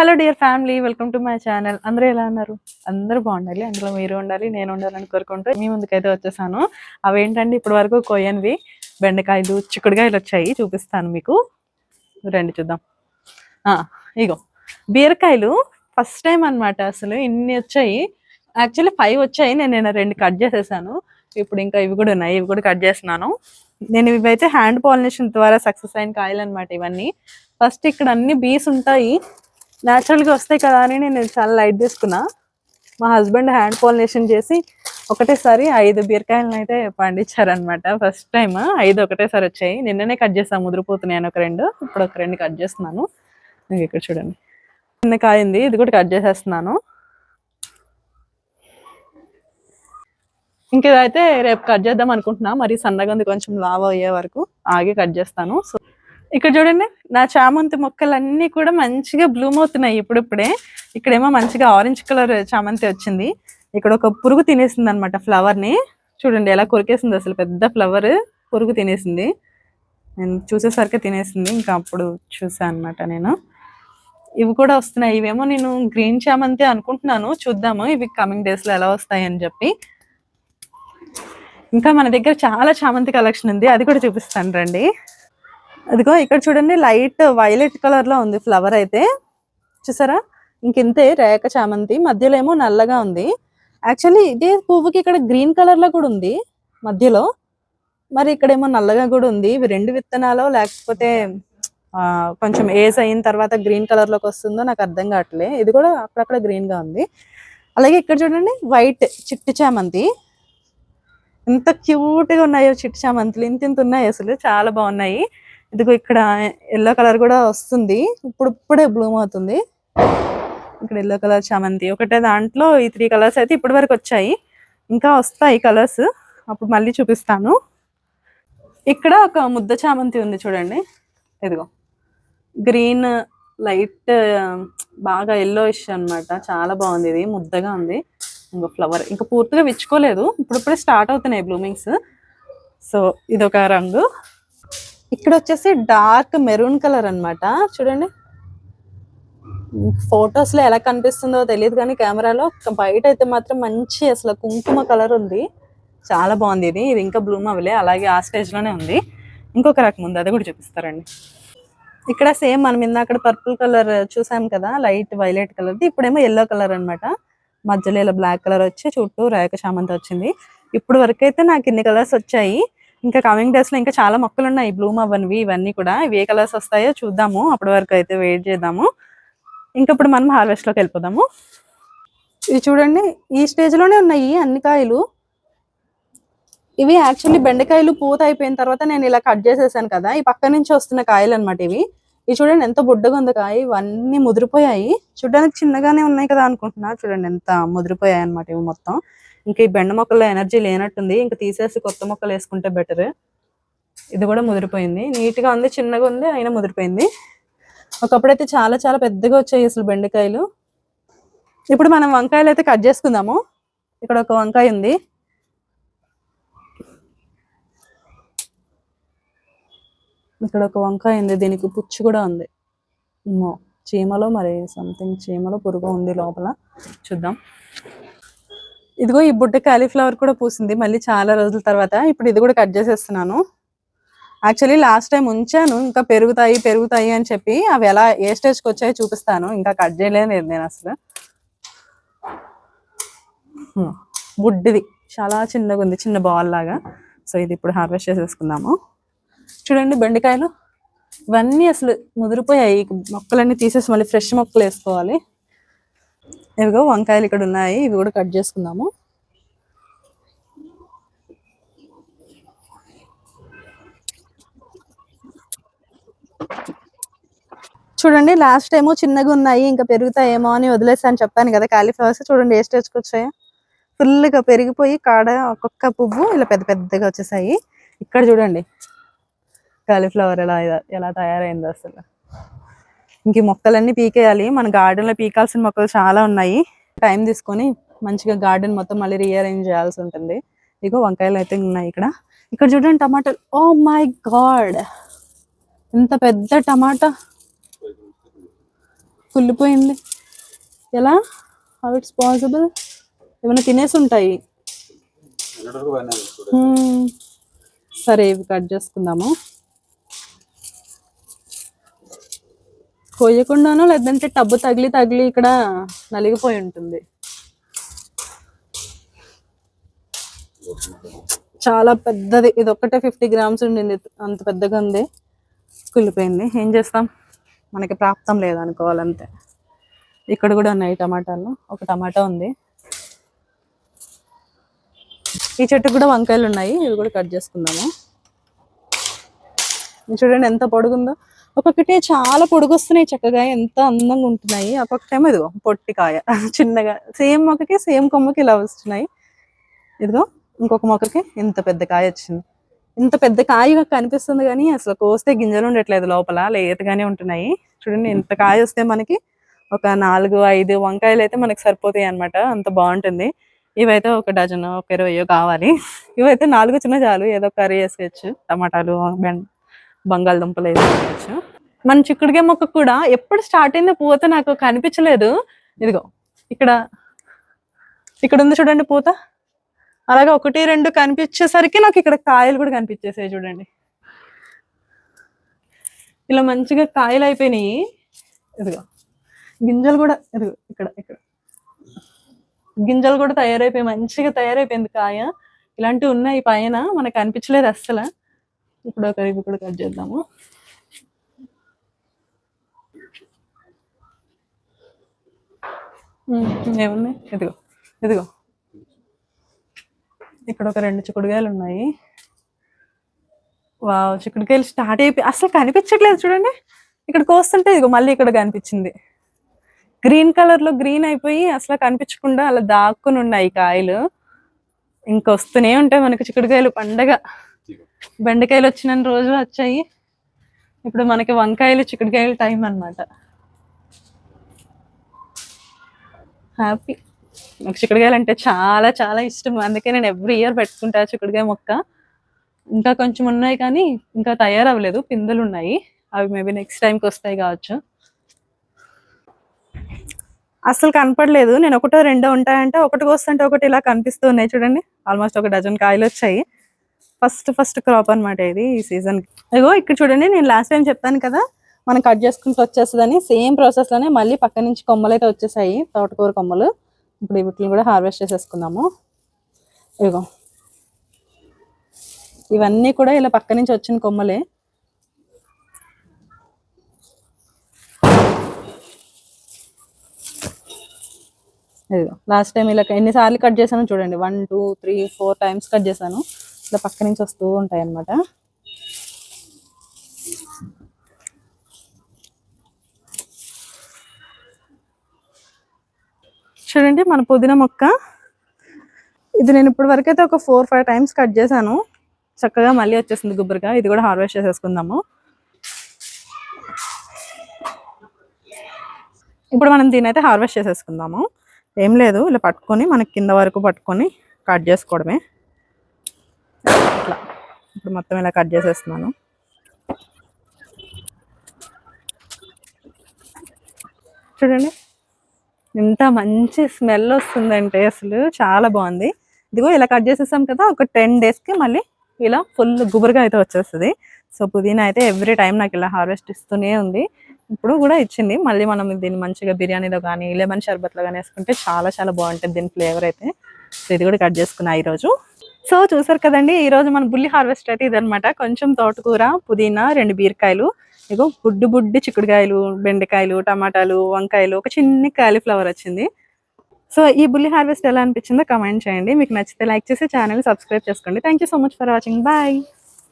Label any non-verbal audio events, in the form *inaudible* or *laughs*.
Hello dear family welcome to my channel. అందరూ ఎలా ఉన్నారు? అందరూ బాగుండాలి. అందులో మీరు ఉండాలి నేను ఉండాలని కోరుకుంటూ మీ ముందుకైతే వచ్చేసాను. అవేంటంటే ఇప్పటి వరకు కొయ్యనివి బెండకాయలు చిక్కుడుకాయలు వచ్చాయి. చూపిస్తాను మీకు. రండి చూద్దాం. ఆ, ఇగో. బీరకాయలు ఫస్ట్ టైం అన్నమాట అసలు ఇన్ని వచ్చాయి. యాక్చువల్లీ ఫైవ్ వచ్చాయి. నేను నిన్న రెండు కట్ చేసేసాను. ఇప్పుడు ఇంకా ఇవి కూడా ఉన్నాయి. ఇవి కూడా కట్ చేస్తున్నాను. నేను ఇవైతే హ్యాండ్ పాలినేషన్ ద్వారా సక్సెస్ అయిన కాయలు అనమాట ఇవన్నీ. ఫస్ట్ ఇక్కడ అన్ని బీస్ ఉంటాయి. న్యాచురల్గా వస్తాయి కదా అని నేను చాలా లైట్ తీసుకున్నా. మా హస్బెండ్ హ్యాండ్ పాలినేషన్ చేసి ఒకటేసారి ఐదు బీరకాయలను అయితే పండించారనమాట ఫస్ట్ టైం ఐదు ఒకటేసారి వచ్చాయి. నిన్ననే కట్ చేస్తాను ముదిరిపోతున్నాయి ఒక రెండు ఇప్పుడు ఒక రెండు కట్ చేస్తున్నాను. ఇంక ఇక్కడ చూడండి. చిన్న కాయింది ఇది కూడా కట్ చేసేస్తున్నాను. ఇంకేదైతే రేపు కట్ చేద్దాం అనుకుంటున్నా మరి సన్నగా ఉంది కొంచెం లావ్ అయ్యే వరకు ఆగి కట్ చేస్తాను. సో ఇక్కడ చూడండి నా చామంతి మొక్కలన్నీ కూడా మంచిగా బ్లూమ్ అవుతున్నాయి ఇప్పుడిప్పుడే. ఇక్కడేమో మంచిగా ఆరెంజ్ కలర్ చామంతి వచ్చింది. ఇక్కడ ఒక పురుగు తినేసింది అనమాట ఫ్లవర్ని. చూడండి ఎలా కొరికేసింది అసలు పెద్ద ఫ్లవర్ పురుగు తినేసింది. నేను చూసేసరికి తినేసింది ఇంకా అప్పుడు చూసాను అనమాట నేను. ఇవి కూడా వస్తున్నాయి. ఇవేమో నేను గ్రీన్ చామంతి అనుకుంటున్నాను. చూద్దాము ఇవి కమింగ్ డేస్లో ఎలా వస్తాయి అని చెప్పి. ఇంకా మన దగ్గర చాలా చామంతి కలెక్షన్ ఉంది. అది కూడా చూపిస్తాను రండి. అదిగో ఇక్కడ చూడండి లైట్ వైలెట్ కలర్లో ఉంది ఫ్లవర్ అయితే. చూసారా? ఇంకెంతే రేఖ చామంతి మధ్యలో ఏమో నల్లగా ఉంది. యాక్చువల్లీ ఇదే పువ్వుకి ఇక్కడ గ్రీన్ కలర్లో కూడా ఉంది మధ్యలో. మరి ఇక్కడేమో నల్లగా కూడా ఉంది. ఇవి రెండు విత్తనాలు లేకపోతే కొంచెం ఏజ్ అయిన తర్వాత గ్రీన్ కలర్లోకి వస్తుందో నాకు అర్థం కావట్లే. ఇది కూడా అక్కడక్కడ గ్రీన్గా ఉంది. అలాగే ఇక్కడ చూడండి వైట్ చిట్టి చామంతి. ఎంత క్యూట్గా ఉన్నాయో చిట్టి చామంతులు. ఇంత ఇంత ఉన్నాయి అసలు. చాలా బాగున్నాయి. ఇదిగో ఇక్కడ ఎల్లో కలర్ కూడా వస్తుంది. ఇప్పుడు ఇప్పుడే బ్లూమ్ అవుతుంది. ఇక్కడ ఎల్లో కలర్ చామంతి. ఒకటే దాంట్లో ఈ త్రీ కలర్స్ అయితే ఇప్పటి వరకు వచ్చాయి. ఇంకా వస్తాయి కలర్స్ అప్పుడు మళ్ళీ చూపిస్తాను. ఇక్కడ ఒక ముద్ద చామంతి ఉంది చూడండి. ఇదిగో. గ్రీన్ లైట్ బాగా ఎల్లో ఇష్ అన్నమాట. చాలా బాగుంది ఇది. ముద్దగా ఉంది. ఇంకో ఫ్లవర్ ఇంకా పూర్తిగా విచ్చుకోలేదు. ఇప్పుడిప్పుడే స్టార్ట్ అవుతున్నాయి బ్లూమింగ్స్ సో ఇదొక రంగు. ఇక్కడ వచ్చేసి డార్క్ మెరూన్ కలర్ అన్నమాట. చూడండి. ఫొటోస్లో ఎలా కనిపిస్తుందో తెలియదు కానీ కెమెరాలో. బయట అయితే మాత్రం మంచి అసలు కుంకుమ కలర్ ఉంది. చాలా బాగుంది ఇది. ఇది ఇంకా బ్లూమ్ అవ్వలే. అలాగే ఆ స్టేజ్లోనే ఉంది. ఇంకొక రకం ఉంది. అది కూడా చూపిస్తారండి. ఇక్కడ సేమ్ మనం ఇందాక పర్పుల్ కలర్ చూసాం కదా. లైట్ వైలెట్ కలర్ ఇప్పుడేమో ఎల్లో కలర్ అన్నమాట. మధ్యలో ఇలా బ్లాక్ కలర్ వచ్చి చుట్టూ రేఖ చామంతి వచ్చింది. ఇప్పుడు వరకు అయితే నాకు ఇన్ని కలర్స్ వచ్చాయి. ఇంకా కమింగ్ డేస్లో ఇంకా చాలా మొక్కలు ఉన్నాయి బ్లూమ్ అవన్నీ ఇవన్నీ కూడా. ఇవి ఏ కలర్స్ వస్తాయో చూద్దాము. అప్పటి వరకు అయితే వెయిట్ చేద్దాము. ఇంకా ఇప్పుడు మనం హార్వెస్ట్లోకి వెళ్ళిపోదాము. ఇవి చూడండి. ఈ స్టేజ్లోనే ఉన్నాయి అన్ని కాయలు. ఇవి యాక్చువల్లీ బెండకాయలు పూత అయిపోయిన తర్వాత నేను ఇలా కట్ చేసేసాను కదా. ఈ పక్క నుంచి వస్తున్న కాయలు అన్నమాట ఇవి. ఇవి చూడండి ఎంత బుడ్డగా ఉంది కాయ. ఇవన్నీ ముదిరిపోయాయి. చూడడానికి చిన్నగానే ఉన్నాయి కదా అనుకుంటున్నా. చూడండి ఎంత ముదిరిపోయాయి అనమాట ఇవి మొత్తం. ఇంకా ఈ బెండ మొక్కల్లో ఎనర్జీ లేనట్టుంది. ఇంకా తీసేసి కొత్త మొక్కలు వేసుకుంటే బెటర్. ఇది కూడా ముదిరిపోయింది. నీట్గా ఉంది చిన్నగా ఉంది అయినా ముదిరిపోయింది. ఒకప్పుడైతే చాలా చాలా పెద్దగా వచ్చాయి అసలు బెండకాయలు. ఇప్పుడు మనం వంకాయలు అయితే కట్ చేసుకుందాము. ఇక్కడ ఒక వంకాయ ఉంది. ఇక్కడ ఒక వంకాయ ఉంది. దీనికి పుచ్చు కూడా ఉంది. చీమలో మరి సంథింగ్ చీమలో పురుగు ఉంది లోపల. చూద్దాం. ఇదిగో ఈ బుడ్డ కాలీఫ్లవర్ కూడా పూసింది మళ్ళీ చాలా రోజుల తర్వాత. ఇప్పుడు ఇది కూడా కట్ చేసేస్తున్నాను. యాక్చువల్లీ లాస్ట్ టైం ఉంచాను ఇంకా పెరుగుతాయి పెరుగుతాయి అని చెప్పి అవి ఎలా ఏ స్టేజ్కి వచ్చాయో చూపిస్తాను. ఇంకా కట్ చేయలేదు నేను అసలు. Hmm. బుడ్డిది. చాలా చిన్నగా ఉంది చిన్న బాల్ లాగా. సో ఇది ఇప్పుడు హార్వెస్ట్ చేసేసుకుందాము. చూడండి బెండకాయలు. ఇవన్నీ అసలు ముదిరిపోయాయి. మొక్కలన్నీ తీసేసి మళ్ళీ ఫ్రెష్ మొక్కలు వేసుకోవాలి. ఇవిగో వంకాయలు ఇక్కడ ఉన్నాయి. ఇవి కూడా కట్ చేసుకుందాము. చూడండి లాస్ట్ ఏమో చిన్నగా ఉన్నాయి ఇంకా పెరుగుతాయేమో అని వదిలేసాను చెప్పాను కదా కాలీఫ్లవర్స్ చూడండి ఏ స్టేజ్కి వచ్చాయో. ఫుల్గా పెరిగిపోయి కాడ ఒక్కొక్క పువ్వు ఇలా పెద్ద పెద్దగా వచ్చేసాయి. ఇక్కడ చూడండి కాలీఫ్లవర్ ఎలా ఎలా తయారైంది అసలు. ఇంక మొక్కలన్నీ పీకేయాలి. మన garden లో పీకాల్సిన మొక్కలు చాలా ఉన్నాయి. టైం తీసుకొని మంచిగా గార్డెన్ మొత్తం మళ్ళీ రీఅరేంజ్ చేయాల్సి ఉంటుంది. ఇగో వంకాయలు అయితే ఉన్నాయి ఇక్కడ. ఇక్కడ చూడండి టమాటాలు. Oh my god! ఇంత పెద్ద టమాటా. కుళ్ళిపోయింది. ఎలా? How it's possible? ఏమైనా తినేసి ఉంటాయి. సరే ఇవి కట్ చేసుకుందాము. కోయకుండానో లేదంటే టబ్బు తగిలి తగిలి ఇక్కడ నలిగిపోయి ఉంటుంది. చాలా పెద్దది. ఇది ఒక్కటే ఫిఫ్టీ గ్రామ్స్ ఉండింది. అంత పెద్దగా ఉంది. కుళ్ళిపోయింది. ఏం చేస్తాం? మనకి ప్రాప్తం లేదనుకోవాలంతే. ఇక్కడ కూడా ఉన్నాయి టమాటాలు. ఒక టమాటా ఉంది. ఈ చెట్టు కూడా వంకాయలు ఉన్నాయి. ఇవి కూడా కట్ చేసుకుందాము. చూడండి ఎంత పొడుగుందో. ఒక్కొక్కటి చాలా పొడుగు వస్తున్నాయి చక్కగా ఎంత అందంగా ఉంటున్నాయి. ఒక్కొక్కటేమో ఇదిగో పొట్టి కాయ. *laughs* చిన్నగా సేమ్ మొక్కకి సేమ్ కొమ్మకి ఇలా వస్తున్నాయి. ఇదిగో ఇంకొక మొక్కకి ఇంత పెద్ద కాయ వచ్చింది. ఇంత పెద్ద కాయగా కనిపిస్తుంది కానీ అసలు కోస్తే గింజలు ఉండట్లేదు లోపల లేతగానే ఉంటున్నాయి. చూడండి ఇంత కాయ వస్తే మనకి ఒక నాలుగు ఐదు వంకాయలు అయితే మనకి సరిపోతాయి అన్నమాట. అంత బాగుంటుంది. ఇవైతే ఒక డజన్ ఒక ఇరవయో కావాలి. ఇవైతే నాలుగు చిన్న చాలు ఏదో కర్రీ వేసుకోవచ్చు. టమాటాలు బెండ బంగాళదుంపలు వేసుకోవచ్చు. మన చిక్కుడుకాయ మొక్క కూడా ఎప్పుడు స్టార్ట్ అయిందో పూత నాకు కనిపించలేదు. ఇదిగో ఇక్కడ ఇక్కడ ఉంది చూడండి పూత. అలాగే ఒకటి రెండు కనిపించేసరికి నాకు ఇక్కడ కాయలు కూడా కనిపించేసాయి చూడండి. ఇలా మంచిగా కాయలు అయిపోయినాయి. ఇదిగో గింజలు కూడా ఇదిగో ఇక్కడ ఇక్కడ. గింజలు కూడా తయారైపోయి మంచిగా తయారైపోయింది కాయ. ఇలాంటివి ఉన్నాయి పైన మనకు అనిపించలేదు అస్సలు. ఇప్పుడు ఒక ఇవి కూడా కట్ చేద్దాము. ఏమున్నాయి ఇదిగో ఇదిగో. ఇక్కడ ఒక రెండు చిక్కుడుకాయలు ఉన్నాయి. వావ్ చిక్కుడుకాయలు స్టార్ట్ అయిపోయి అసలు కనిపించట్లేదు చూడండి. ఇక్కడ కోస్తుంటే ఇదిగో మళ్ళీ ఇక్కడ కనిపించింది. గ్రీన్ కలర్లో గ్రీన్ అయిపోయి అసలు కనిపించకుండా అలా దాక్కుని ఉన్నాయి కాయలు. ఇంకా వస్తూనే ఉంటాయి మనకి చిక్కుడుకాయలు పండగ. బెండకాయలు వచ్చిన రోజు వచ్చాయి. ఇప్పుడు మనకి వంకాయలు చిక్కుడుకాయలు టైం అన్నమాట. హ్యాపీ. నాకు చిక్కుడుకాయలు అంటే చాలా చాలా ఇష్టం. అందుకే నేను ఎవ్రీ ఇయర్ పెట్టుకుంటా చిక్కుడుకాయ మొక్క. ఇంకా కొంచెం ఉన్నాయి కానీ ఇంకా తయారవ్వలేదు. పిందెలు ఉన్నాయి అవి మేబీ నెక్స్ట్ టైంకి వస్తాయి కావచ్చు. అసలు కనపడలేదు. నేను ఒకటో రెండో ఉంటాయంటే ఒకటి వస్తుంటే ఒకటి ఇలా కనిపిస్తూ ఉన్నాయి. చూడండి ఆల్మోస్ట్ ఒక డజన్ కాయలు వచ్చాయి. ఫస్ట్ ఫస్ట్ క్రాప్ అన్నమాట ఇది ఈ సీజన్ ఇగో ఇక్కడ చూడండి నేను లాస్ట్ టైం చెప్పాను కదా మనం కట్ చేసుకుంటూ వచ్చేస్తుందని సేమ్ ప్రాసెస్లోనే మళ్ళీ పక్క నుంచి కొమ్మలు అయితే వచ్చేసాయి తోటకూర కొమ్మలు. ఇప్పుడు వీటిని కూడా హార్వెస్ట్ చేసేసుకుందాము. ఇగో ఇవన్నీ కూడా ఇలా పక్క నుంచి వచ్చిన కొమ్మలే. ఇదిగో. లాస్ట్ టైం ఇలా ఎన్నిసార్లు కట్ చేశాను చూడండి. One two three four times cut చేశాను. ఇలా పక్క నుంచి వస్తూ ఉంటాయి అన్నమాట చూడండి మన పుదీనా మొక్క. ఇది నేను ఇప్పటి వరకు అయితే ఒక ఫోర్ ఫైవ్ టైమ్స్ కట్ చేశాను. చక్కగా మళ్ళీ వచ్చేసింది గుబ్బరిగా ఇది కూడా హార్వెస్ట్ చేసేసుకుందాము. ఇప్పుడు మనం దీని అయితే హార్వెస్ట్ చేసేసుకుందాము. ఏం లేదు ఇలా పట్టుకొని మనకి కింద వరకు పట్టుకొని కట్ చేసుకోవడమే. ఇట్లా. ఇప్పుడు మొత్తం ఇలా కట్ చేసేస్తున్నాను. చూడండి. ఎంత మంచి స్మెల్ వస్తుందంటే అసలు చాలా బాగుంది. ఇదిగో ఇలా కట్ చేసేసాం కదా ఒక టెన్ డేస్కి మళ్ళీ ఇలా ఫుల్ గుబురుగా అయితే వచ్చేస్తుంది. సో పుదీనా అయితే ఎవ్రీ టైం నాకు ఇలా హార్వెస్ట్ ఇస్తూనే ఉంది. ఇప్పుడు కూడా ఇచ్చింది. మళ్ళీ మనం దీన్ని మంచిగా బిర్యానీలో కానీ లెమన్ షర్బత్లో కానీ వేసుకుంటే చాలా చాలా బాగుంటుంది దీని ఫ్లేవర్ అయితే. సో ఇది కూడా కట్ చేసుకున్నా ఈరోజు. సో చూసారు కదండి ఈ రోజు మన బుల్లి హార్వెస్ట్ అయితే ఇదనమాట కొంచెం తోటకూర పుదీనా రెండు బీరకాయలు ఇగో బుడ్డు బుడ్డి చిక్కుడుకాయలు బెండకాయలు టమాటాలు వంకాయలు ఒక చిన్న కాలీఫ్లవర్ వచ్చింది. సో ఈ బుల్లి హార్వెస్ట్ ఎలా అనిపించిందో కమెంట్ చేయండి. మీకు నచ్చితే లైక్ చేసి ఛానల్ సబ్స్క్రైబ్ చేసుకోండి. Thank you so much for watching. Bye.